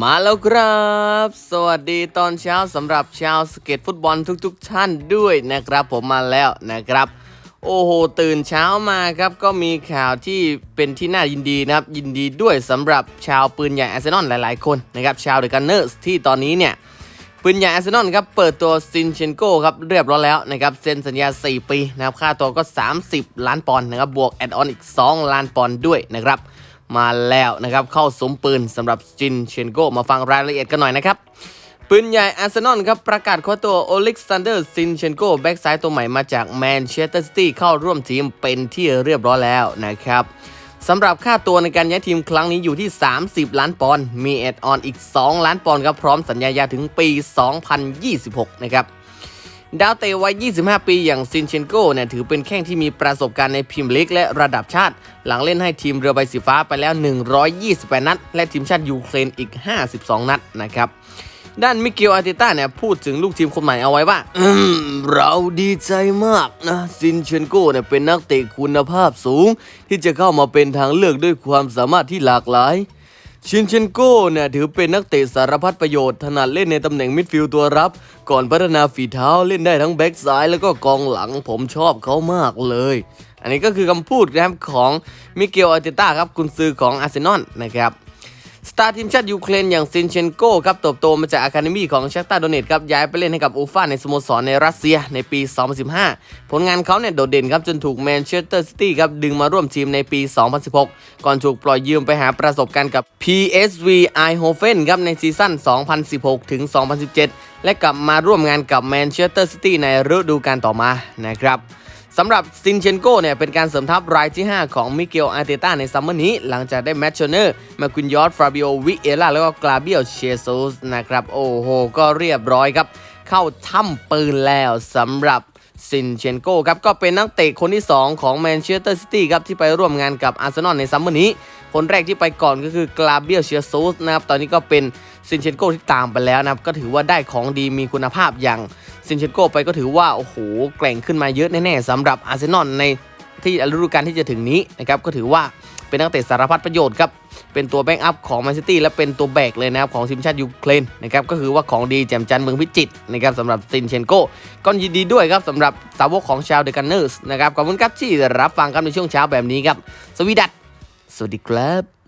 มาแล้วครับ สวัสดีตอนเช้าสำหรับชาวสเก็ตฟุตบอลทุกๆท่านด้วยนะครับผมมาแล้วนะครับ โอ้โห ตื่นเช้ามาครับ ก็มีข่าวที่เป็นที่น่ายินดีนะครับ ยินดีด้วยสำหรับชาวปืนใหญ่อาร์เซนอลหลายๆคนนะครับ ชาวเดอะกันเนอร์สที่ตอนนี้เนี่ย ปืนใหญ่อาร์เซนอลครับ เปิดตัวซินเชนโกครับ เรียบร้อยแล้วนะครับเซ็นสัญญา 4 ปีนะครับค่าตัวก็ 30 ล้านปอนด์นะครับบวกแอดออนอีก 2 ล้านปอนด์ด้วยนะครับ มาแล้วนะครับเข้าสมปืนสำหรับซินเชนโกมาฟังรายละเอียดกันหน่อยนะครับปืนใหญ่อาร์เซนอลครับประกาศคว้าตัวโอเล็กซานเดอร์ซินเชนโกแบ็กซ้ายตัวใหม่มาจากแมนเชสเตอร์ซิตี้เข้าร่วมทีมเป็นที่เรียบร้อยแล้วนะครับสำหรับค่าตัวในการย้ายทีมครั้งนี้อยู่ที่ 30 ล้านปอนด์มีแอดออนอีก 2 ล้านปอนด์ครับพร้อมสัญญายาวถึงปี 2026 นะครับ ดาวเตะวัย 25 ปีอย่างซินเชนโกเนี่ยถือเป็นแข้งที่มีประสบการณ์ในพรีเมียร์ลีกและระดับชาติ หลังเล่นให้ทีมเรือใบสีฟ้าไปแล้ว 128 นัด และทีมชาติยูเครนอีก 52 นัดนะครับด้านมิเกลอาร์เตต้าเนี่ยพูดถึงลูกทีมคนใหม่เอาไว้ว่าเราดีใจมากนะซินเชนโกเนี่ยเป็นนักเตะคุณภาพสูง ที่จะเข้ามาเป็นทางเลือกด้วยความสามารถที่หลากหลาย ชินเชนโก้เนี่ยถือเป็นนักเตะสารพัดประโยชน์ถนัดเล่นในตำแหน่งมิดฟิลด์ตัวรับ ก่อนพัฒนาฝีเท้าเล่นได้ทั้งแบ็กซ้ายแล้วก็กองหลังผมชอบเขามากเลย อันนี้ก็คือคำพูดนะครับของมิเกลอาร์เตต้าครับกุนซือของอาร์เซนอลนะครับ สตาร์ทีมชาติยูเครนอย่างซินเชนโกครับเติบโตมาจากอะคาเดมีของชักตาโดเนตครับย้ายไปเล่นให้กับอูฟ่าในสโมสรในรัสเซียในปี 2015 ผลงานเขาเนี่ยโดดเด่นครับจนถูกแมนเชสเตอร์ซิตี้ครับดึงมาร่วมทีมในปี 2016 ก่อนถูกปล่อยยืมไปหาประสบการณ์กับ PSV Eindhoven ครับในซีซั่น 2016 ถึง 2017 และกลับมาร่วมงานกับแมนเชสเตอร์ซิตี้ในฤดูกาลต่อมานะครับ สำหรับซินเชนโกเนี่ยเป็นการเสริมทัพรายที่ 5 ของมิเกลอาร์เตต้าในซัมเมอร์นี้ หลังจากได้แมตช์เชเนอร์ มาคุนยอร์ฟราบิโอวิเอล่าแล้วก็กลาเบียลเชซูสนะครับ โอ้โห ก็เรียบร้อยครับ เข้าถ้ำปืนแล้วสำหรับซินเชนโกครับ ก็เป็นนักเตะคนที่ 2 ของแมนเชสเตอร์ซิตี้ครับ ที่ไปร่วมงานกับอาร์เซนอลในซัมเมอร์นี้ คนแรกที่ไปก่อนก็คือกลาเบียลเชซูสนะครับตอนนี้ก็เป็นซินเชนโกที่ตามไปแล้วนะครับก็ถือว่าได้ของดีมีคุณภาพอย่าง นเชนโกไปก็ถือว่า โอ้โห แกร่งขึ้นมาเยอะแน่ๆสำหรับอาร์เซนอลในที่ฤดูกาลที่จะถึงนี้นะครับก็ถือว่าเป็นนักเตะสารพัดประโยชน์ครับ เป็นตัวแบ็กอัพของแมนซิตี้และเป็นตัวแบกเลยนะครับ ของทีมชาติยูเครนนะครับก็คือว่าของดีแจ่มจันทร์เมืองพิจิตรนะครับสำหรับซินเชนโกก็ยินดีด้วยครับสำหรับสาวกของชาวเดอะกันเนอร์สนะครับขอบคุณครับที่รับฟังกันในช่วงเช้าแบบนี้ครับ สวีดัตสวัสดีครับ